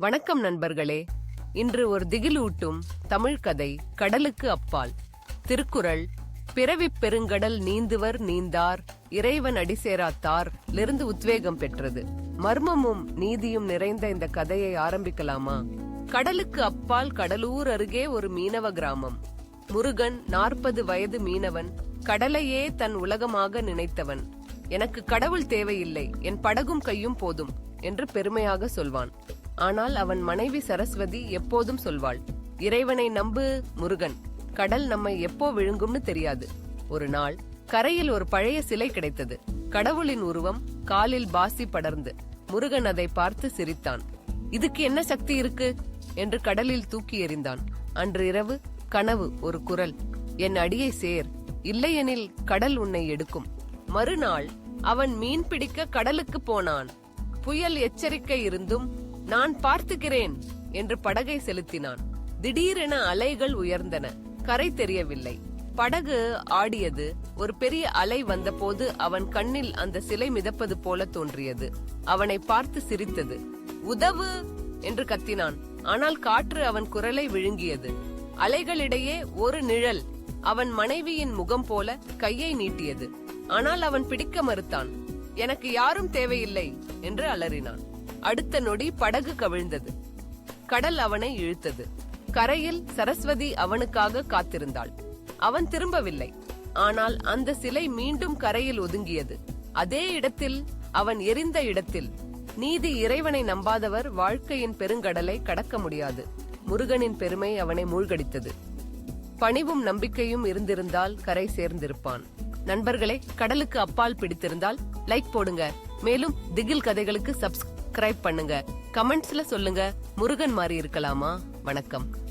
வணக்கம் நண்பர்களே. இன்று ஒரு திகிலூட்டும் தமிழ் கதை கடலுக்கு அப்பால். திருக்குறள் பிறவிப் பெருங்கடல் நீந்துவர் நீந்தார் இறைவன் அடிசேராத்தார் லிருந்து உத்வேகம் பெற்றது. மர்மமும் நீதியும் நிறைந்த இந்த கதையை ஆரம்பிக்கலாமா? கடலுக்கு அப்பால் கடலூர் அருகே ஒரு மீனவ கிராமம். முருகன் நாற்பது வயது மீனவன் கடலையே தன் உலகமாக நினைத்தவன். எனக்கு கடவுள் தேவையில்லை என் படகும் கையும் போதும் என்று பெருமையாக சொல்வான். ஆனால் அவன் மனைவி சரஸ்வதி எப்போதும் சொல்வாள் இறைவனை நம்பு முருகன். கடல் நம்மை எப்போ விழுங்கும்னு தெரியாது. ஒரு நாள் கரையில் ஒரு பழைய சிலை கிடைத்தது. கடவுளின் உருவம் காலில் பாசி படர்ந்து முருகன் அதை பார்த்து சிரித்தான். இதுக்கு என்ன சக்தி இருக்கு? என்று கடலில் தூக்கி எறிந்தான். அன்று இரவு கனவு ஒரு குரல் என் அடியை சேர். இல்லையெனில் கடல் உன்னை எடுக்கும். மறுநாள் அவன் மீன் பிடிக்க கடலுக்கு போனான். புயல் எச்சரிக்கை இருந்தும் நான் பார்த்துக்கிறேன் என்று படகை செலுத்தினான். திடீரென அலைகள் உயர்ந்தன. கரை தெரியவில்லை. படகு ஆடியது. ஒரு பெரிய அலை வந்தபோது அவன் கண்ணில் அந்த சிலை மிதப்பது போல தோன்றியது. அவனை பார்த்து சிரித்தது. உதவு! என்று கத்தினான். ஆனால் காற்று அவன் குரலை விழுங்கியது. அலைகளிடையே ஒரு நிழல் அவன் மனைவியின் முகம் போல கையை நீட்டியது. ஆனால் அவன் பிடிக்க மறுத்தான். எனக்கு யாரும் தேவையில்லை என்று அலறினான். அடுத்த நொடி படகு கவிழ்ந்தது. கடல் அவனை இழுத்தது. கரையில் சரஸ்வதி அவனுக்காக காத்திருந்தாள். அவன் திரும்பவில்லை. ஆனால் அந்த சிலை மீண்டும் கரையில் ஒதுங்கியது. அதே இடத்தில் அவன் எரிந்த இடத்தில். நீதி இறைவனை நம்பாதவர் வாழ்க்கையின் பெருங்கடலை கடக்க முடியாது. முருகனின் பெருமை அவனை மூழ்கடித்தது. பணிவும் நம்பிக்கையும் இருந்திருந்தால் கரை சேர்ந்திருப்பான். நண்பர்களே கடலுக்கு அப்பால் பிடித்திருந்தால் லைக் போடுங்க. மேலும் திகில் கதைகளுக்கு சப்ஸ்கிரைப் பண்ணுங்க. கமெண்ட்ஸ்ல சொல்லுங்க. முருகன் மாதிரி இருக்கலாமா? வணக்கம்.